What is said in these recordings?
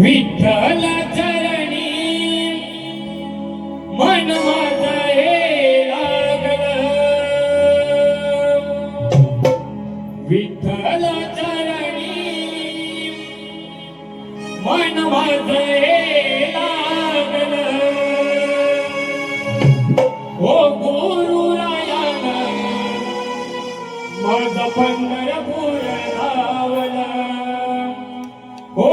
विठ्ठला चरणी मन माझा हे लागल. विठ्ठला चरणी मन माझा हे लागल. ओ गुरु माझा पंढरपूर धावला हो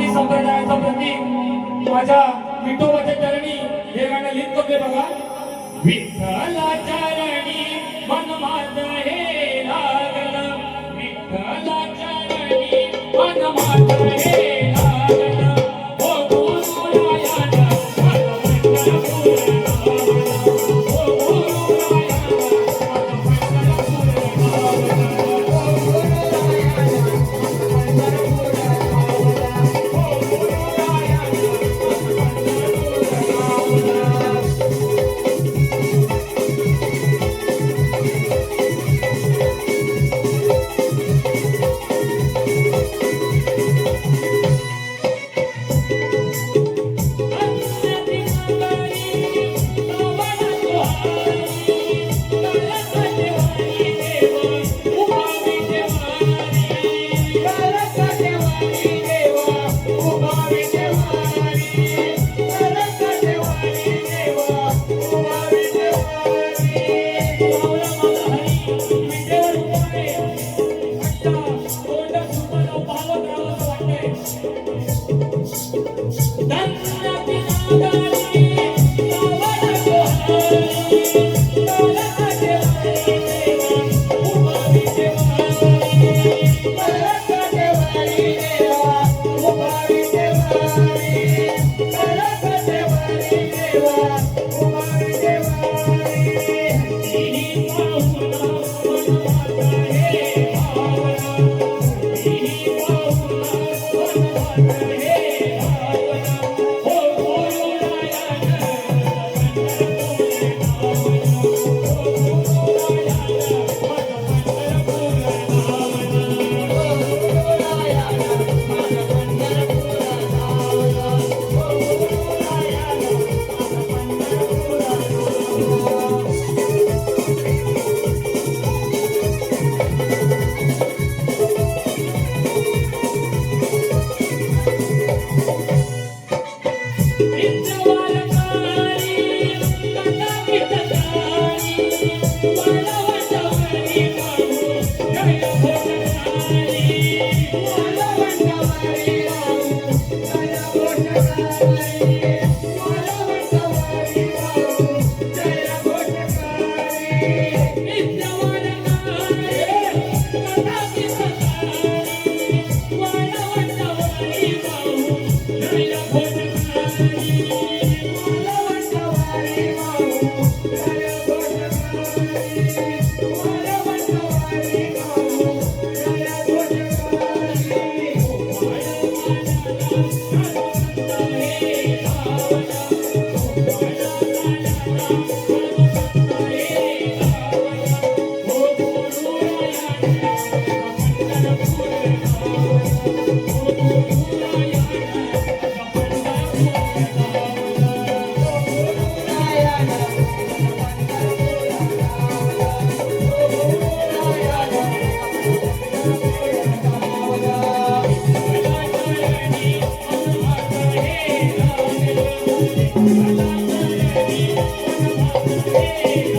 वारकरी संप्रदायाचं प्रतीक माझ्या विठोबाच्या चरणी हे गाणं लिहित होते बघा. विठ्ठला चरणी मन माझं हे लागलं. विठ्ठला चरणी मन माझं हे Hey, hey, hey. Bye. Hey.